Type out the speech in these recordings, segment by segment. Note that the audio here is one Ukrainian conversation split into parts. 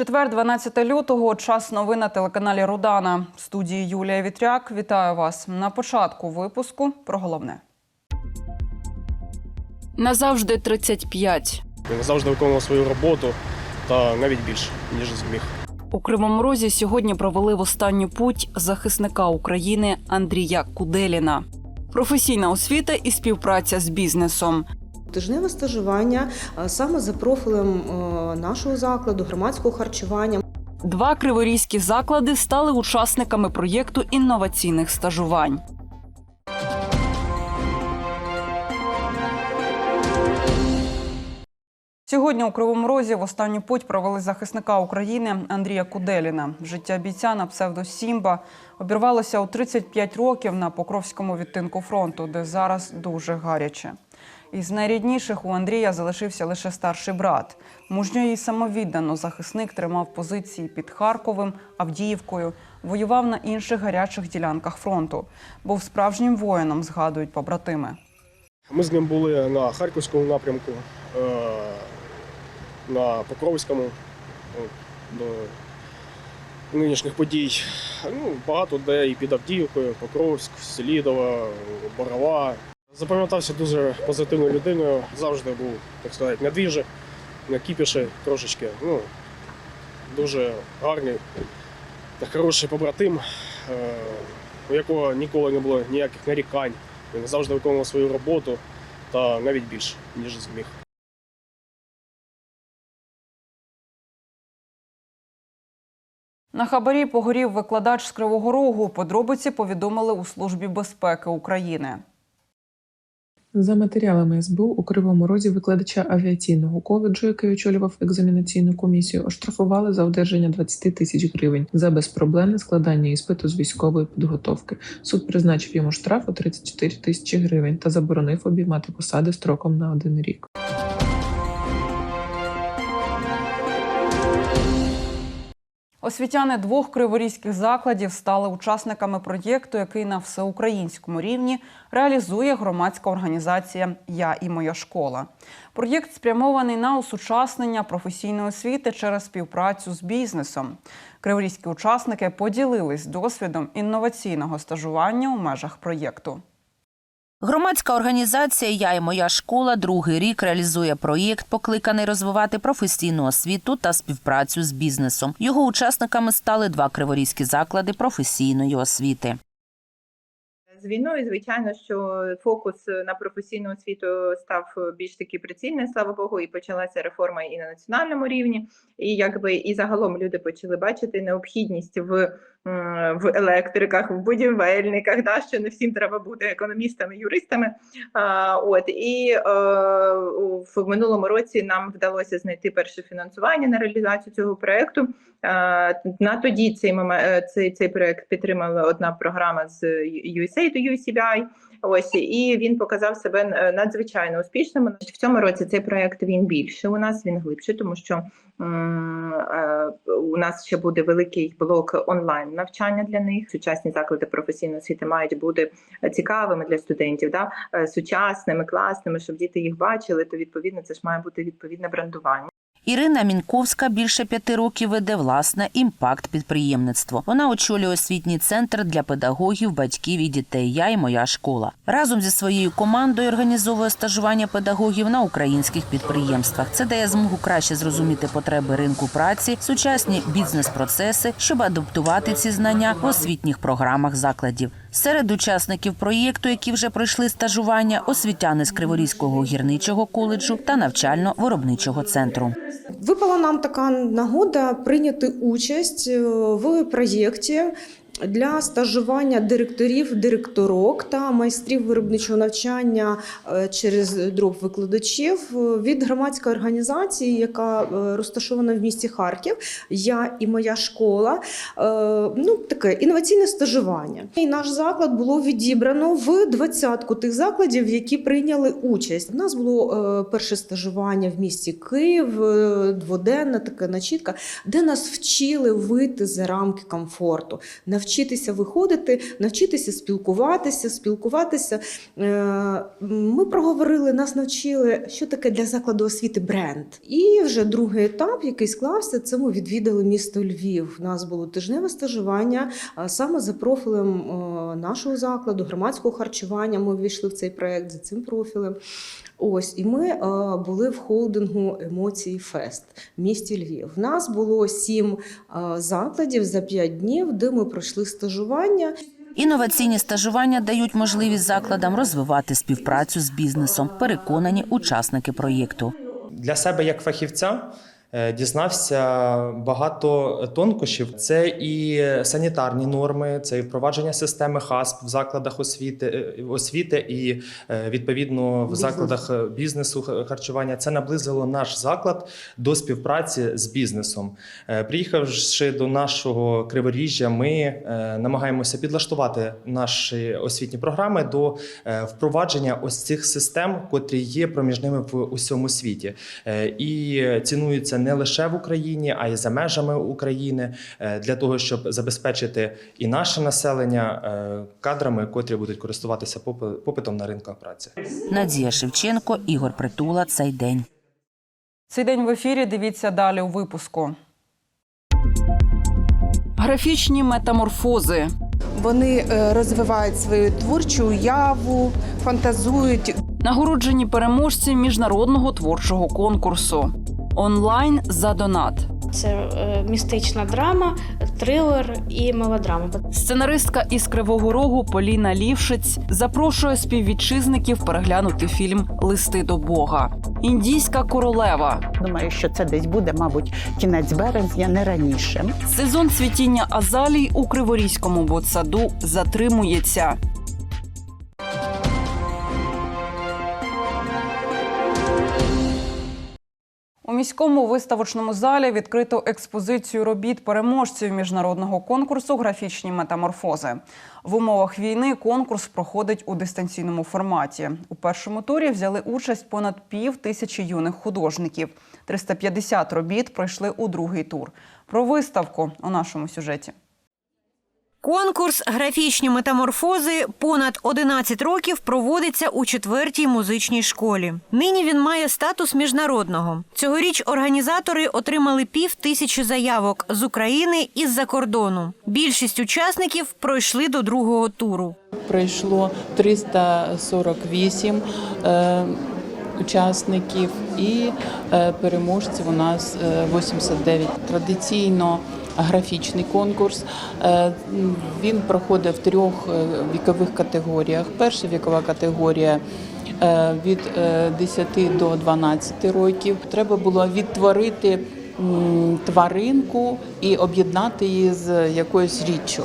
Четвер, 12 лютого. Час новин на телеканалі Рудана. В студії Юлія Вітряк. Вітаю вас. На початку випуску про головне. Назавжди 35. Він завжди виконував свою роботу та навіть більше, ніж зміг. У Кривому Розі сьогодні провели в останню путь захисника України Андрія Куделіна. Професійна освіта і співпраця з бізнесом. Тижневе стажування е, саме за профілем е, нашого закладу, громадського харчування. Два криворізькі заклади стали учасниками проєкту інноваційних стажувань. Сьогодні у Кривому Розі в останню путь провели захисника України Андрія Куделіна. Життя бійця на псевдо Сімба обірвалося у 35 років на Покровському відтинку фронту, де зараз дуже гаряче. Із найрідніших у Андрія залишився лише старший брат. Мужньо і самовіддано захисник тримав позиції під Харковим, Авдіївкою, воював на інших гарячих ділянках фронту. Був справжнім воїном, згадують побратими. Ми з ним були на Харківському напрямку, е, на Покровському до нинішніх подій. Ну, багато де і під Авдіївкою, Покровськ, Селідова, Борова. Запам'ятався дуже позитивною людиною, завжди був, так сказати, на двіжі, трошечки. Ну, дуже гарний та хороший побратим, е, у якого ніколи не було ніяких нарікань. Він завжди виконував свою роботу та навіть більше, ніж зміг. На хабарі погорів викладач з Кривого Рогу. Подробиці повідомили у Службі безпеки України. За матеріалами СБУ у Кривому Розі викладача авіаційного коледжу, який очолював екзаменаційну комісію, оштрафували за одержання 20 тисяч гривень за безпроблемне складання іспиту з військової підготовки. Суд призначив йому штраф у 34 тисячі гривень та заборонив обіймати посади строком на один рік. Освітяни двох криворізьких закладів стали учасниками проєкту, який на всеукраїнському рівні реалізує громадська організація Я і моя школа. Проєкт спрямований на осучаснення професійної освіти через співпрацю з бізнесом. Криворізькі учасники поділились досвідом інноваційного стажування у межах проєкту. Громадська організація Я і моя школа другий рік реалізує проєкт, покликаний розвивати професійну освіту та співпрацю з бізнесом. Його учасниками стали два криворізькі заклади професійної освіти. З війною, звичайно, що фокус на професійну освіту став більш таки прицільний, слава Богу, і почалася реформа і на національному рівні. І якби і загалом люди почали бачити необхідність в, в електриках, в будівельниках, да, що не всім треба бути економістами, юристами. А, от і а, в минулому році нам вдалося знайти перше фінансування на реалізацію цього проекту. Е, На тоді цей момент цей, цей проект підтримала одна програма з USAID до UCBI. Ось і він показав себе е, надзвичайно успішним. В цьому році цей проект він більше у нас, він глибше, тому що е, у нас ще буде великий блок онлайн навчання для них. Сучасні заклади професійної освіти мають бути цікавими для студентів, да е, сучасними, класними, щоб діти їх бачили. То відповідно це ж має бути відповідне брендування. Ірина Мінковська більше п'яти років веде власне імпакт підприємництво. Вона очолює освітній центр для педагогів, батьків і дітей. Я і моя школа разом зі своєю командою організовує стажування педагогів на українських підприємствах. Це дає змогу краще зрозуміти потреби ринку праці, сучасні бізнес-процеси, щоб адаптувати ці знання в освітніх програмах закладів. Серед учасників проєкту, які вже пройшли стажування, освітяни з Криворізького гірничого коледжу та навчально-виробничого центру. Випала нам така нагода прийняти участь е, в проєкті. Для стажування директорів, директорок та майстрів виробничого навчання е, через дроп викладачів е, від громадської організації, яка е, розташована в місті Харків. Я і моя школа. Ну, таке інноваційне стажування. І наш заклад було відібрано в двадцятку тих закладів, які прийняли участь. У нас було перше стажування в місті Київ, дводенна така начітка, де нас вчили вийти за рамки комфорту, навчитися виходити, навчитися спілкуватися, спілкуватися. Е, Ми проговорили, нас навчили, що таке для закладу освіти бренд. І вже другий етап, який склався, це ми відвідали місто Львів. У нас було тижневе стажування саме за профілем е, нашого закладу, громадського харчування. Ми ввійшли в цей проект за цим профілем. Ось, і ми е, були в холдингу Емоції Фест в місті Львів. В нас було сім е, закладів за п'ять днів, де ми пройшли стажування. Інноваційні стажування дають можливість закладам розвивати співпрацю з бізнесом. Переконані учасники проєкту. Для себе як фахівця дізнався багато тонкощів. Це і санітарні норми, це і впровадження системи ХАСП в закладах освіти, е, освіти і е, відповідно в Бізнес. закладах е, бізнесу харчування. Це наблизило наш заклад до співпраці з бізнесом. Е, Приїхавши до нашого криворіжжя, ми е, намагаємося підлаштувати наші освітні програми до е, впровадження ось цих систем, котрі є проміжними в усьому світі, Е, і цінуються не лише в Україні, а й за межами України е, для того, щоб забезпечити і наше населення е, кадрами, котрі будуть користуватися попи- попитом на ринках праці. Надія Шевченко, Ігор Притула. Цей день. Цей день в ефірі. Дивіться далі у випуску. Графічні метаморфози. Вони е, розвивають свою творчу уяву, фантазують. Нагороджені переможці міжнародного творчого конкурсу. Онлайн за донат. Це е, містична драма, трилер і мелодрама. Сценаристка із Кривого Рогу Поліна Лівшиць запрошує співвітчизників переглянути фільм Листи до Бога. Індійська королева. Думаю, що це десь буде, мабуть, кінець березня, не раніше. Сезон цвітіння азалій у Криворізькому ботсаду затримується. Міському виставочному залі відкрито експозицію робіт переможців міжнародного конкурсу Графічні метаморфози. В умовах війни конкурс проходить у дистанційному форматі. У першому турі взяли участь понад пів тисячі юних художників. 350 робіт пройшли у другий тур. Про виставку у нашому сюжеті. Конкурс Графічні метаморфози понад 11 років проводиться у четвертій музичній школі. Нині він має статус міжнародного. Цьогоріч організатори отримали пів тисячі заявок з України і з-за кордону. Більшість учасників пройшли до другого туру. пройшло 348 е, учасників і е, переможців у нас е, 89. Традиційно графічний конкурс. Е, Він проходить в трьох е, вікових категоріях. Перша вікова категорія е, від е, 10 до 12 років. Треба було відтворити тваринку і об'єднати її з якоюсь річчю.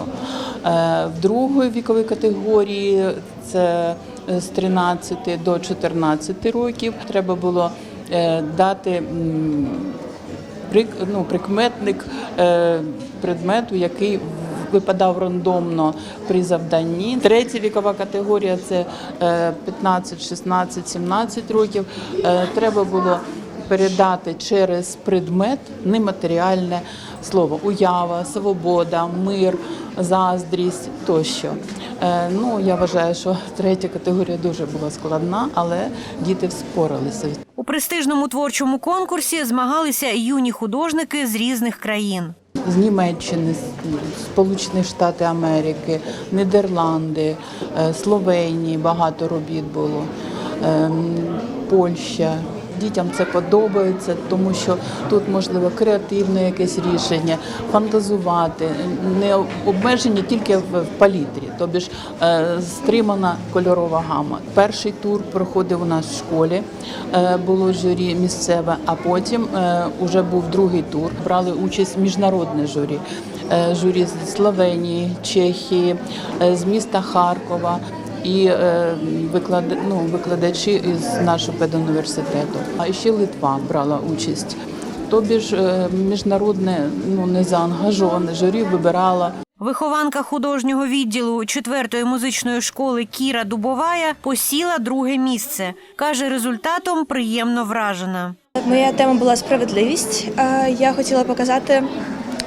В другої вікової категорії це з 13 до 14 років. Треба було дати ну, прикметник е, предмету, який випадав рандомно при завданні. Третя вікова категорія це е, 15, 16, 17 років. Е, Треба було передати через предмет нематеріальне слово уява, свобода, мир, заздрість тощо. Е, Ну я вважаю, що третя категорія дуже була складна, але діти вспоралися. Престижному творчому конкурсі змагалися юні художники з різних країн. з Німеччини, Сполучені Штатів Америки, Нідерланди, е, Словенії багато робіт було, ем, Польща. Дітям це подобається, тому що тут можливо креативне якесь рішення, фантазувати, не обмежені тільки в палітрі, тобі ж е, стримана кольорова гама. Перший тур проходив у нас в школі, е, було журі місцеве, а потім е, уже був другий тур. Брали участь міжнародне журі, Е, журі з Словенії, Чехії, е, з міста Харкова і е, виклад... ну, викладачі із нашого педуніверситету. А ще Литва брала участь. Тобі ж е, міжнародне ну не заангажоване журі вибирала Вихованка художнього відділу 4-ї музичної школи Кіра Дубовая посіла друге місце. Каже, результатом приємно вражена. Моя тема була справедливість. Я хотіла показати,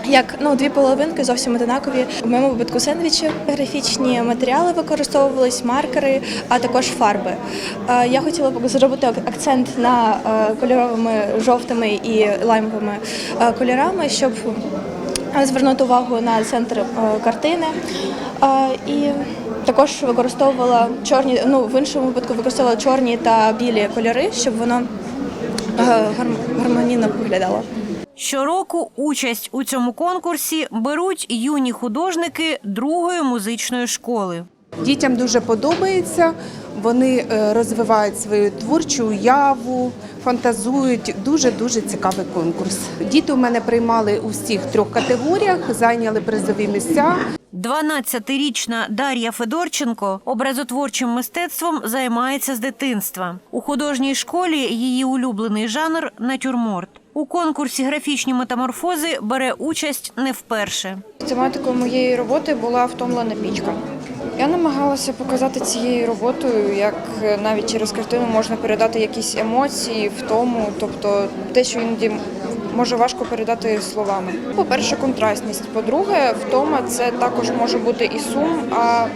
як ну дві половинки зовсім одинакові. У моєму випадку сендвічі графічні матеріали використовувались, маркери, а також фарби. Е, Я хотіла б зробити акцент на е, кольоровими жовтими і лаймовими е, кольорами, щоб звернути увагу на центр картини. І також використовувала чорні, ну в іншому випадку використовувала чорні та білі кольори, щоб воно гармонійно виглядало. Щороку участь у цьому конкурсі беруть юні художники другої музичної школи. Дітям дуже подобається. Вони е, розвивають свою творчу уяву, фантазують. Дуже дуже цікавий конкурс. Діти у мене приймали у всіх трьох категоріях, зайняли призові місця. 12-річна Дар'я Федорченко образотворчим мистецтвом займається з дитинства. У художній школі її улюблений жанр натюрморт. У конкурсі графічні метаморфози бере участь не вперше. Тематикою моєї роботи була втомлена пічка. Я намагалася показати цією роботою, як е, навіть через картину можна передати якісь емоції, втому, тобто те, що іноді може важко передати словами. По-перше, контрастність. По-друге, втома це також може бути і сум, а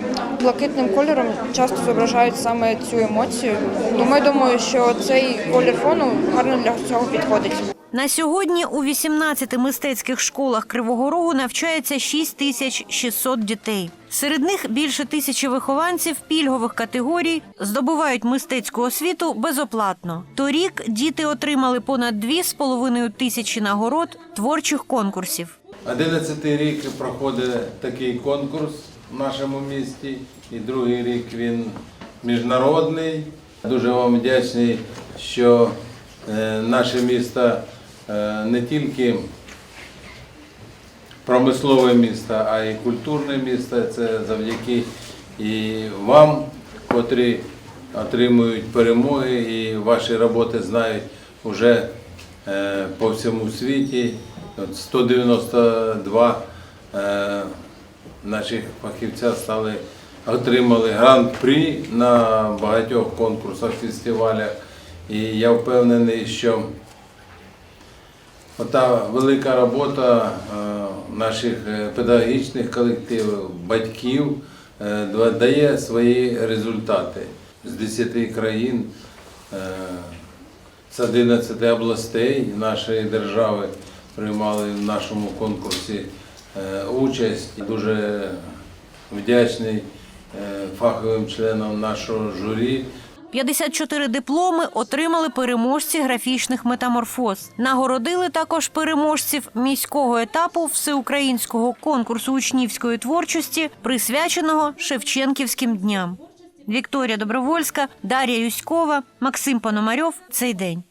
блакитним кольором часто зображають саме цю емоцію. Тому думаю, що цей колір фону гарно для цього підходить. На сьогодні у 18 мистецьких школах Кривого Рогу навчається 6600 дітей. Серед них більше тисячі вихованців пільгових категорій здобувають мистецьку освіту безоплатно. Торік діти отримали понад 2,5 тисячі нагород творчих конкурсів. 11 рік проходить такий конкурс в нашому місті, і другий рік він міжнародний. Дуже вам вдячний, що е, наше місто не тільки промислове місто, а й культурне місто. Це завдяки і вам, котрі отримують перемоги, і ваші роботи знають вже е, по всьому світі. От 192 е, наших фахівця стали, отримали гран-прі на багатьох конкурсах, фестивалях. І я впевнений, що ота велика робота е, наших е, педагогічних колективів, батьків е, дає свої результати з 10 країн. з 11 областей нашої держави приймали в нашому конкурсі участь. Дуже вдячний фаховим членам нашого журі. 54 дипломи отримали переможці графічних метаморфоз. Нагородили також переможців міського етапу всеукраїнського конкурсу учнівської творчості, присвяченого Шевченківським дням. Вікторія Добровольська, Дар'я Юськова, Максим Пономарьов. Цей день.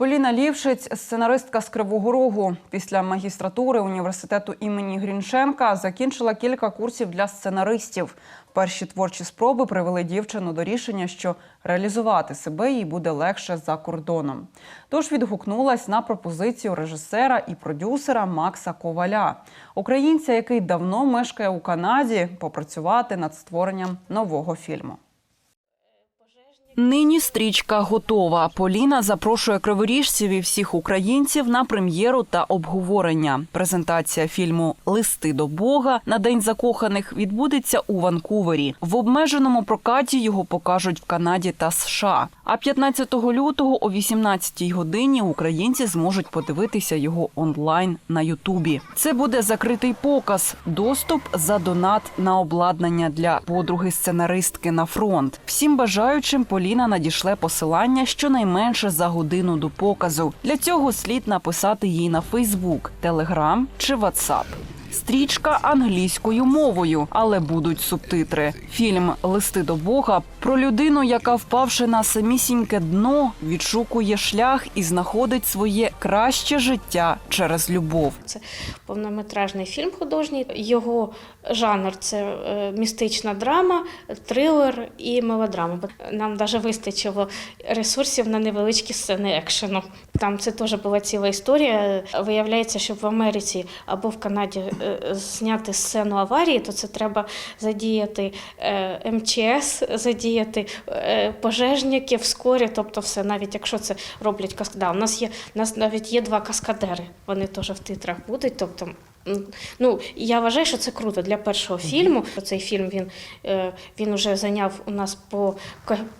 Поліна Лівшиць, сценаристка з Кривого Рогу. Після магістратури університету імені Грінченка закінчила кілька курсів для сценаристів. Перші творчі спроби привели дівчину до рішення, що реалізувати себе їй буде легше за кордоном. Тож відгукнулась на пропозицію режисера і продюсера Макса Коваля, українця, який давно мешкає у Канаді, попрацювати над створенням нового фільму. Нині стрічка готова. Поліна запрошує криворіжців і всіх українців на прем'єру та обговорення. Презентація фільму Листи до Бога на день закоханих відбудеться у Ванкувері. В обмеженому прокаті його покажуть в Канаді та США. А 15 лютого о 18-й годині українці зможуть подивитися його онлайн на Ютубі. Це буде закритий показ, доступ за донат на обладнання для подруги сценаристки на фронт. Всім бажаючим Поліна надішле посилання щонайменше за годину до показу. Для цього слід написати їй на Фейсбук, Телеграм чи Ватсап. Стрічка англійською мовою, але будуть субтитри. Фільм Листи до Бога про людину, яка, впавши на самісіньке дно, відшукує шлях і знаходить своє краще життя через любов. Це повнометражний фільм художній. Його жанр це е, містична драма, трилер і мелодрама. Нам навіть вистачило ресурсів на невеличкі сцени екшену. Там це теж була ціла історія. Виявляється, що в Америці або в Канаді зняти сцену аварії, то це треба задіяти е, МЧС, задіяти е, пожежників, скорі, тобто все, навіть якщо це роблять каскада. У нас є у нас навіть є два каскадери, вони теж в титрах будуть. Тобто, ну я вважаю, що це круто для першого фільму. Цей фільм він, е, він вже зайняв у нас по,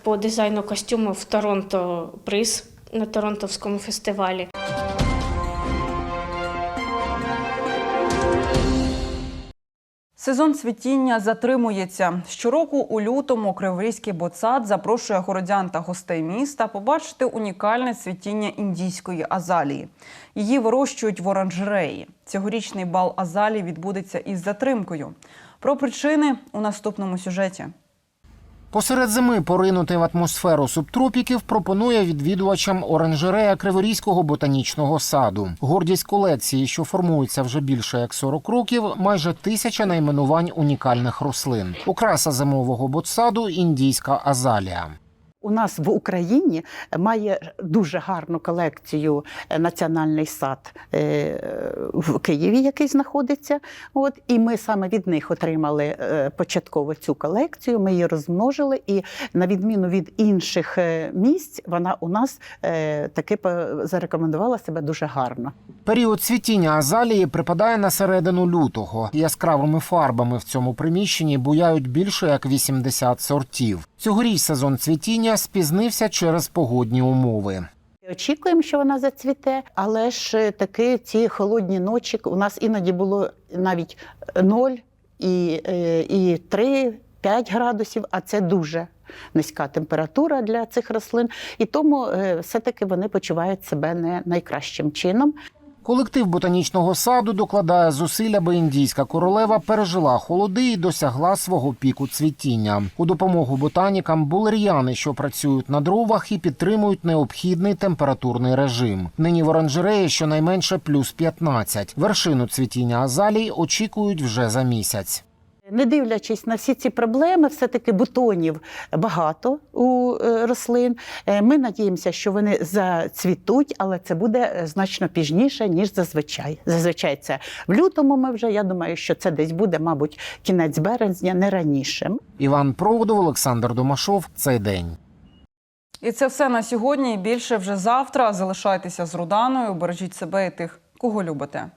по дизайну костюму в Торонто приз на Торонтовському фестивалі. Сезон цвітіння затримується. Щороку у лютому Криворізький боцад запрошує городян та гостей міста побачити унікальне цвітіння індійської азалії. Її вирощують в оранжереї. Цьогорічний бал азалії відбудеться із затримкою. Про причини у наступному сюжеті. Посеред зими поринути в атмосферу субтропіків пропонує відвідувачам оранжерея Криворізького ботанічного саду. Гордість колекції, що формується вже більше як 40 років, майже тисяча найменувань унікальних рослин. Окраса зимового ботсаду індійська азалія. У нас в Україні має дуже гарну колекцію е, національний сад е, в Києві, який знаходиться. От і ми саме від них отримали е, початково цю колекцію. Ми її розмножили, і на відміну від інших місць, вона у нас таки зарекомендувала себе дуже гарно. Період цвітіння азалії припадає на середину лютого. Яскравими фарбами в цьому приміщенні буяють більше як 80 сортів. Цьогоріч сезон цвітіння спізнився через погодні умови. Очікуємо, що вона зацвіте, але ж е, таки ці холодні ночі у нас іноді було навіть 0 і, е, і 3, 5 градусів, а це дуже низька температура для цих рослин, і тому е, все-таки вони почувають себе не найкращим чином. Колектив ботанічного саду докладає зусиль, аби індійська королева пережила холоди і досягла свого піку цвітіння. У допомогу ботанікам булер'яни, що працюють на дровах і підтримують необхідний температурний режим. Нині в оранжереї щонайменше плюс 15. Вершину цвітіння азалій очікують вже за місяць. Не дивлячись на всі ці проблеми, все-таки бутонів багато у е, рослин. Е, Ми надіємося, що вони зацвітуть, але це буде е, значно пізніше, ніж зазвичай. Зазвичай це в лютому. Ми вже я думаю, що це десь буде, мабуть, кінець березня, не раніше. Іван Проводов, Олександр Домашов. Цей день. І це все на сьогодні. Більше вже завтра. Залишайтеся з Руданою, бережіть себе і тих, кого любите.